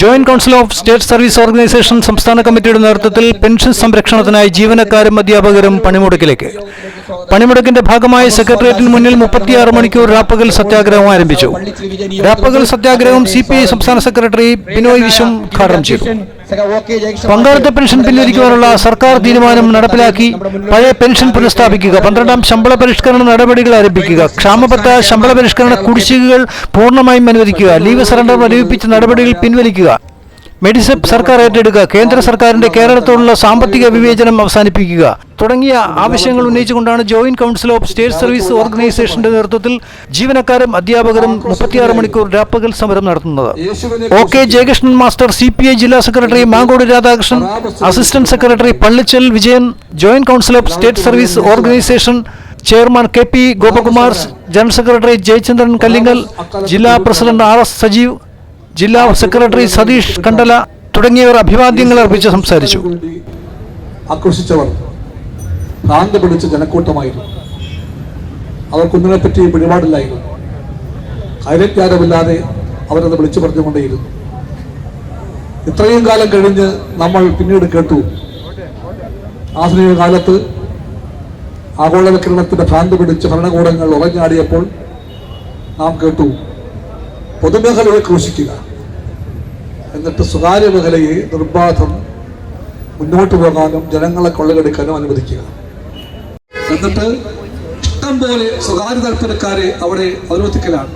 Joint council of state service organisation സംസ്ഥാന കമ്മിറ്റിയുടെ നേതൃത്വത്തിൽ പെൻഷൻ സംരക്ഷണത്തിനായി ജീവനക്കാരും അധ്യാപകരും പണിമുടക്കിലേക്ക്. പണിമുടക്കിന്റെ ഭാഗമായി സെക്രട്ടേറിയറ്റിന് മുന്നിൽ മുപ്പത്തിയാറ് മണിക്കൂർ രാപ്പകൽ സത്യാഗ്രഹം ആരംഭിച്ചു. രാപ്പകൽ സത്യാഗ്രഹം സി പി ഐ സംസ്ഥാന സെക്രട്ടറി ബിനോയ് വിശ്വം ഉദ്ഘാടനം ചെയ്തു. പങ്കാളിത്ത പെൻഷൻ പിൻവലിക്കുവാനുള്ള സർക്കാർ തീരുമാനം നടപ്പിലാക്കി പഴയ പെൻഷൻ പുനഃസ്ഥാപിക്കുക. പന്ത്രണ്ടാം ശമ്പള പരിഷ്കരണ നടപടികൾ ആരംഭിക്കുക. ക്ഷാമബത്ത ശമ്പള പരിഷ്കരണ കുടിശ്ശികകൾ പൂർണമായും അനുവദിക്കുക. ലീവ് സറണ്ടർ മരവിപ്പിച്ച നടപടികൾ പിൻവലിക്കുക. മെഡിസെപ് സർക്കാർ ഏറ്റെടുക്കുക. കേന്ദ്ര സർക്കാരിന്റെ കേരളത്തോടുള്ള സാമ്പത്തിക വിവേചനം അവസാനിപ്പിക്കുക. തുടങ്ങിയ ആവശ്യങ്ങൾ ഉന്നയിച്ചുകൊണ്ടാണ് joint council of state service ഓർഗനൈസേഷന്റെ നേതൃത്വത്തിൽ ജീവനക്കാരും അധ്യാപകരും മുപ്പത്തിയാറ് മണിക്കൂർ രാപ്പകൽ സമരം നടത്തുന്നത്. O K Jayakrishnan master C P I ജില്ലാ secretary Mangode Radhakrishnan assistant secretary Pallichal Vijayan joint council of state service organisation chairman K P Gopakumar general secretary Jayachandran Kallingal ജില്ലാ പ്രസിഡന്റ് ആർ എസ് സജീവ് ജില്ലാ secretary Satheesh Kandala തുടങ്ങിയവർ അഭിവാദ്യങ്ങൾ അർപ്പിച്ച് സംസാരിച്ചു. ആക്രോശിച്ചവർ ഭ്രാന്ത് പിടിച്ച ജനക്കൂട്ടമായിരുന്നു. അവർക്കൊന്നിനെ പറ്റി പിടിപാടില്ലായിരുന്നു. കാര്യജ്ഞാനമില്ലാതെ അവരത് വിളിച്ചു പറഞ്ഞുകൊണ്ടേയിരുന്നു. ഇത്രയും കാലം കഴിഞ്ഞ് നമ്മൾ പിന്നീട് കേട്ടു ആധുനിക കാലത്ത് ആഗോളവൽക്കരണത്തിന്റെ ഭ്രാന്ത് പിടിച്ച് ഭരണകൂടങ്ങൾ ഉറഞ്ഞാടിയപ്പോൾ നാം കേട്ടു പൊതുമേഖലയെ ക്രൂശിക്കുക എന്നിട്ട് സ്വകാര്യ മേഖലയെ നിർബാധം മുന്നോട്ട് പോകാനും ജനങ്ങളെ കൊള്ളയെടുക്കാനും അനുവദിക്കുക. എന്നിട്ട് ഇഷ്ടം പോലെ സ്വകാര്യ താല്പര്യക്കാരെ അവിടെ അനുവദിക്കലാണ്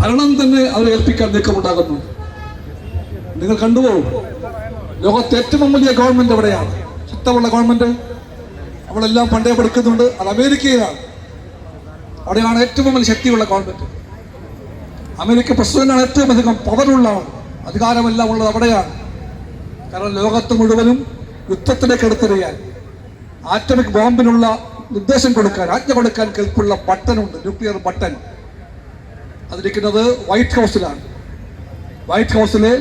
ഭരണം തന്നെ അവരെ ഏൽപ്പിക്കാൻ നീക്കമുണ്ടാകുന്നു നിങ്ങൾ കണ്ടുപോകും ലോകത്തെ ഏറ്റവും വലിയ ഗവൺമെന്റ് എവിടെയാണ്? ശക്തമുള്ള ഗവൺമെന്റ് നമ്മളെല്ലാം പണ്ടേ പഠിക്കുന്നുണ്ട്. അത് അമേരിക്കയിലാണ്. അവിടെയാണ് ഏറ്റവും വലിയ ശക്തിയുള്ള ഗവൺമെന്റ് അമേരിക്ക പ്രസിഡന്റാണ് ഏറ്റവും അധികം പവറുള്ള അധികാരമെല്ലാം ഉള്ളത് അവിടെയാണ്. കാരണം ലോകത്ത് മുഴുവനും യുദ്ധത്തിലേക്ക് എടുത്തെറിയാൻ ആറ്റമിക് ബോംബിനുള്ള നിർദ്ദേശം കൊടുക്കാൻ ആജ്ഞ കൊടുക്കാൻ കെൽപ്പുള്ള ബട്ടനുണ്ട് ന്യൂക്ലിയർ ബട്ടൺ. അതിരിക്കുന്നത് വൈറ്റ് ഹൗസിലാണ്. വൈറ്റ് ഹൗസിലെ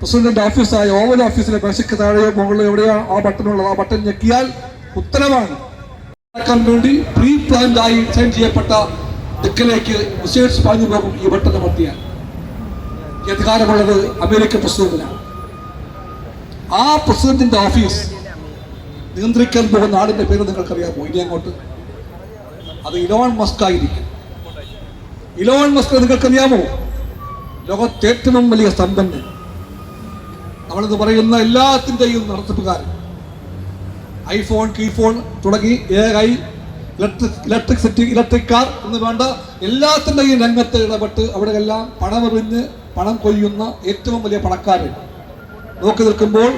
പ്രസിഡന്റ് ഓഫീസായ ഓവൽ ഓഫീസിലെ മേശയ്ക്ക് താഴെയോ മുകളിലോ എവിടെയോ ആ ബട്ടണുള്ളത്. ആ ബട്ടൺ ഞെക്കിയാൽ ഉത്തരവാണ് വേണ്ടി പ്രീ പ്ലാൻഡ് ആയി ഡിസൈൻ ചെയ്യപ്പെട്ട ദിക്കിലേക്ക് മിസൈൽസ് പാഞ്ഞു പോകും ഈ ബട്ടൺ അമർത്തിയാൽ അധികാരമുള്ളത് അമേരിക്കൻ പ്രസിഡന്റിനാണ്. ആ പ്രസിഡന്റിന്റെ ഓഫീസ് നിയന്ത്രിക്കാൻ പോകുന്ന ആളിന്റെ പേര് നിങ്ങൾക്കറിയാമോ? ഇനി അങ്ങോട്ട്. അത് ഇലോൺ മസ്ക് ആയിരിക്കും. ഇലോൺ മസ്ക് നിങ്ങൾക്കറിയാമോ? ലോകത്തെ ഏറ്റവും വലിയ സമ്പന്നൻ. അവളെന്ന് പറയുന്ന എല്ലാത്തിന്റെയും നടത്തിപ്പുകാരൻ. ഐഫോൺ കീഫോൺ തുടങ്ങി A I electric electricity electric car എന്ന് വേണ്ട എല്ലാത്തിന്റെയും രംഗത്ത് ഇടപെട്ട് അവിടെയെല്ലാം പണമെറിഞ്ഞ് പണം കൊയ്യുന്ന ഏറ്റവും വലിയ പണക്കാരൻ. നോക്കി നിൽക്കുമ്പോൾ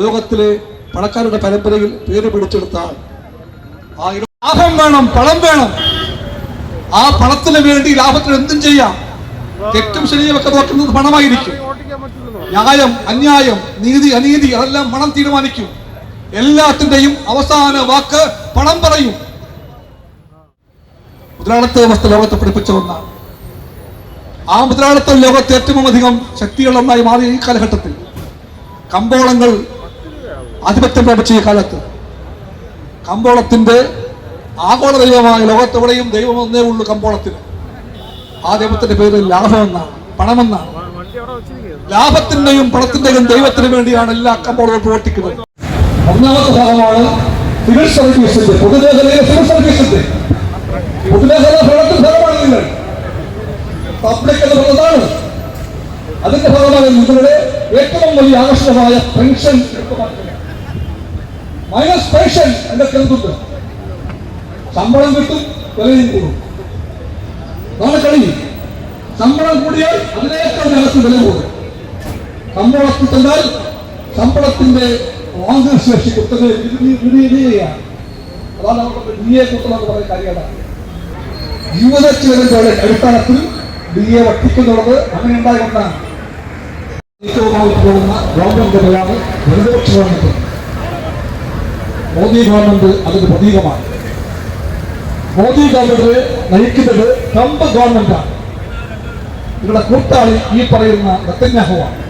ലോകത്തിലെ പണക്കാരുടെ പരമ്പരയിൽ പേര് പിടിച്ചെടുത്ത ആൾ ലാഭം വേണം പണം വേണം. ആ പണത്തിന് വേണ്ടി ലാഭത്തിന് എന്തും ചെയ്യാം. തെറ്റും ശരിയും ഒക്കെ നോക്കുന്നത് പണമായിരിക്കും. ന്യായം അന്യായം നീതി അനീതി അതെല്ലാം പണം തീരുമാനിക്കും. എല്ലാത്തിന്റെയും അവസാന വാക്ക് പണം പറയും. മുതലാളിത്ത വ്യവസ്ഥ ലോകത്തെ പഠിപ്പിച്ച ഒന്നാണ്. ആ മുതലാളിത്തം ലോകത്തെ ഏറ്റവും അധികം ശക്തിയുള്ള ഒന്നായി മാറിയ ഈ കാലഘട്ടത്തിൽ കമ്പോളങ്ങൾ ആധിപത്യം പ്രാപിച്ച ഈ കാലത്ത് കമ്പോളത്തിന്റെ ആഗോള ദൈവമായ ലോകത്തെവിടെയും ദൈവം ഒന്നേ ഉള്ളൂ കമ്പോളത്തിന്. ആ ദൈവത്തിന്റെ പേര് ലാഭമെന്നാണ് പണമെന്നാണ് ലാഭത്തിന്റെയും പണത്തിന്റെയും ദൈവത്തിന് വേണ്ടിയാണ് എല്ലാ കമ്പോളവും പ്രവർത്തിക്കുന്നത്. ഒന്നാമത്തെ ഭാഗമാണ് സിവിൽ സർവീസിന്റെ പൊതുമേഖലയിലെ സിവിൽ സർവീസിന്റെ. പൊതുമേഖല ഭരണത്തിൽ ഭാഗമാണ് നിങ്ങൾ പബ്ലിക് എന്ന് പറഞ്ഞതാണ്. അതിന്റെ ഭാഗമായി നിങ്ങളുടെ ഏറ്റവും വലിയ ആകർഷകമായ പെൻഷൻ മൈനസ് പെൻഷൻ എന്റെ കരുതുണ്ട് ശമ്പളം കിട്ടും വിലയും കൂടും. അതാണ് കളി. ശമ്പളം കൂടിയാൽ അതിനേക്കാൾ നിലത്ത് വില കൂടും. ശമ്പളത്തിൽ തന്നാൽ ശമ്പളത്തിന്റെ വാങ്ങൽ ശേഷി കുത്തനെ അതാണ് നമ്മുടെ ഡി അടിസ്ഥാനത്തിൽ ഡി എ വട്ടിക്കുന്നുള്ളത് അങ്ങനെ ഉണ്ടായതുകൊണ്ടാണ് ഏറ്റവുമായി പോകുന്ന ഗവൺമെന്റ് തന്നെയാണ് പ്രതിപക്ഷ ഗവൺമെന്റ് മോദി ഗവൺമെന്റ് അതിന്റെ പ്രതീകമാണ്. മോദി ഗവൺമെന്റ് നയിക്കുന്നത് ട്രംപ് ഗവൺമെന്റാണ്. ഇവിടെ കൂട്ടാളി ഈ പറയുന്ന നെത്തന്യാഹുവാണ്